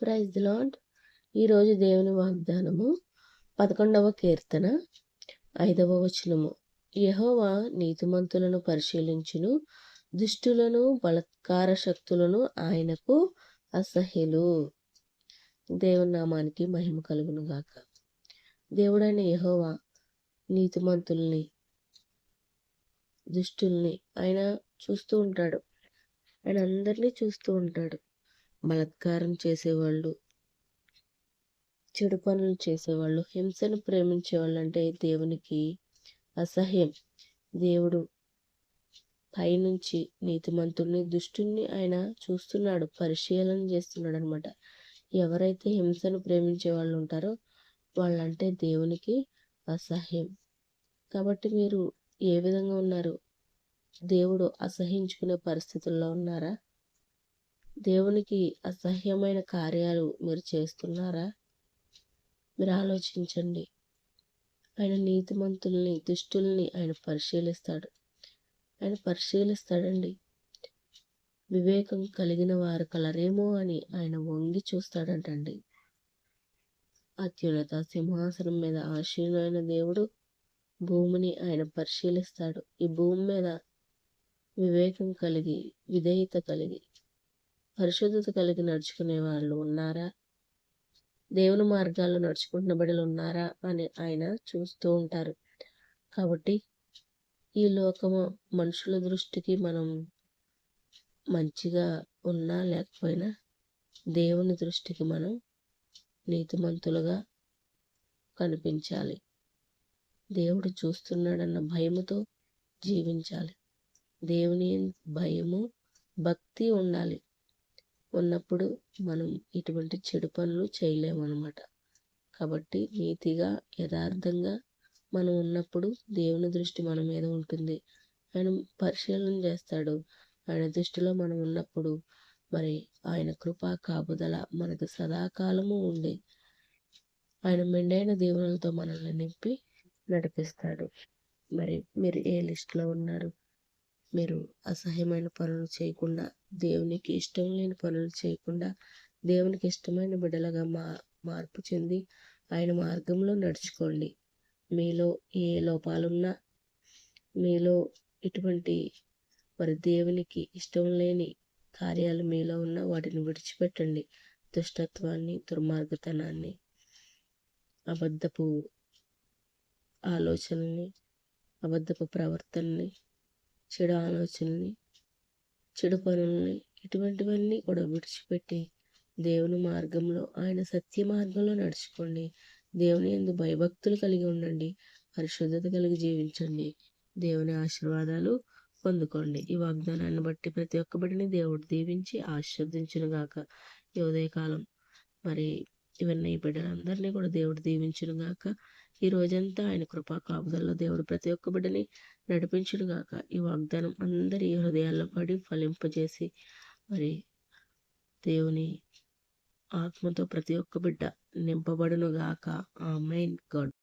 Praise lord ఈరోజు దేవుని వాగ్దానము పదకొండవ కీర్తన ఐదవ వచనము. యహోవా నీతిమంతులను పరిశీలించును దుష్టులను బలత్కార శక్తులను ఆయనకు అసహ్యులు. దేవుని నామానికి మహిమ కలుగును గాక. దేవుడైన యహోవా నీతిమంతుల్ని దుష్టుల్ని ఆయన చూస్తూ ఉంటాడు. ఆయన అందరినీ చూస్తూ ఉంటాడు. బలత్కారం చేసేవాళ్ళు చెడు పనులు చేసేవాళ్ళు హింసను ప్రేమించేవాళ్ళు అంటే దేవునికి అసహ్యం. దేవుడు పైనుంచి నీతిమంతుల్ని దుష్టుని ఆయన చూస్తున్నాడు పరిశీలన చేస్తున్నాడు అనమాట ఎవరైతే హింసను ప్రేమించే వాళ్ళు ఉంటారో వాళ్ళంటే దేవునికి అసహ్యం. కాబట్టి మీరు ఏ విధంగా ఉన్నారు? దేవుడు అసహించుకునే పరిస్థితుల్లో ఉన్నారా? దేవునికి అసహ్యమైన కార్యాలు మీరు చేస్తున్నారా? మీరు ఆలోచించండి. ఆయన నీతిమంతుల్ని దుష్టుల్ని ఆయన పరిశీలిస్తాడు. ఆయన పరిశీలిస్తాడండి. వివేకం కలిగిన వారు కలరేమో అని ఆయన వంగి చూస్తాడంటండి. అత్యున్నత సింహాసనం మీద ఆశీనులైన దేవుడు భూమిని ఆయన పరిశీలిస్తాడు. ఈ భూమి మీద వివేకం కలిగి విధేయత కలిగి పరిశుద్ధత కలిగి నడుచుకునే వాళ్ళు ఉన్నారా? దేవుని మార్గాల్లో నడుచుకుంటున్న బిడ్డలు ఉన్నారా? అని ఆయన చూస్తూ ఉంటారు. కాబట్టి ఈ లోకము మనుషుల దృష్టికి మనం మంచిగా ఉన్నా లేకపోయినా దేవుని దృష్టికి మనం నీతిమంతులుగా కనిపించాలి. దేవుడు చూస్తున్నాడన్న భయముతో జీవించాలి. దేవుని భయము భక్తి ఉండాలి. ఉన్నప్పుడు మనం ఇటువంటి చెడు పనులు చేయలేమన్నమాట. కాబట్టి నీతిగా యథార్థంగా మనం ఉన్నప్పుడు దేవుని దృష్టి మన మీద ఉంటుంది. ఆయన పరిశీలన చేస్తాడు. ఆయన దృష్టిలో మనం ఉన్నప్పుడు మరి ఆయన కృపా కాపుదల మనకు సదాకాలము ఉండి ఆయన మెండైన దేవులతో మనల్ని నింపి నడిపిస్తాడు. మరి మీరు ఏ లిస్ట్లో ఉన్నారు? మీరు అసహ్యమైన పనులు చేయకుండా దేవునికి ఇష్టం లేని పనులు చేయకుండా దేవునికి ఇష్టమైన బిడ్డలుగా మా మార్పు చెంది ఆయన మార్గంలో నడుచుకోండి. మీలో ఏ లోపాలున్నా మీలో ఇటువంటి మరి దేవునికి ఇష్టం లేని కార్యాలు మీలో ఉన్న వాటిని విడిచిపెట్టండి. దుష్టత్వాన్ని దుర్మార్గతనాన్ని అబద్ధపు ఆలోచనల్ని అబద్ధపు ప్రవర్తనని చెడు ఆలోచనల్ని చెడు పనుల్ని ఇటువంటివన్నీ కూడా విడిచిపెట్టి దేవుని మార్గంలో ఆయన సత్య మార్గంలో నడుచుకోండి. దేవుని ఎందు భయభక్తులు కలిగి ఉండండి. పరిశుద్ధత కలిగి జీవించండి. దేవుని ఆశీర్వాదాలు పొందుకోండి. ఈ వాగ్దానాన్ని బట్టి ప్రతి ఒక్కబడిని దేవుడు దీవించి ఆశీర్వదించునుగాక. ఈ ఉదయకాలం మరి ఇవన్నీ ఈ బిడ్డలందరినీ కూడా దేవుడు దీవించును గాక. ఈ రోజంతా ఆయన కృపా కాపుదల్లో దేవుడు ప్రతి ఒక్క బిడ్డని నడిపించును గాక. ఈ వాగ్దానం అందరి హృదయాల్లో పడి ఫలింపజేసి మరి దేవుని ఆత్మతో ప్రతి ఒక్క బిడ్డ నింపబడును గాక. ఆ మెయిన్ గాడ్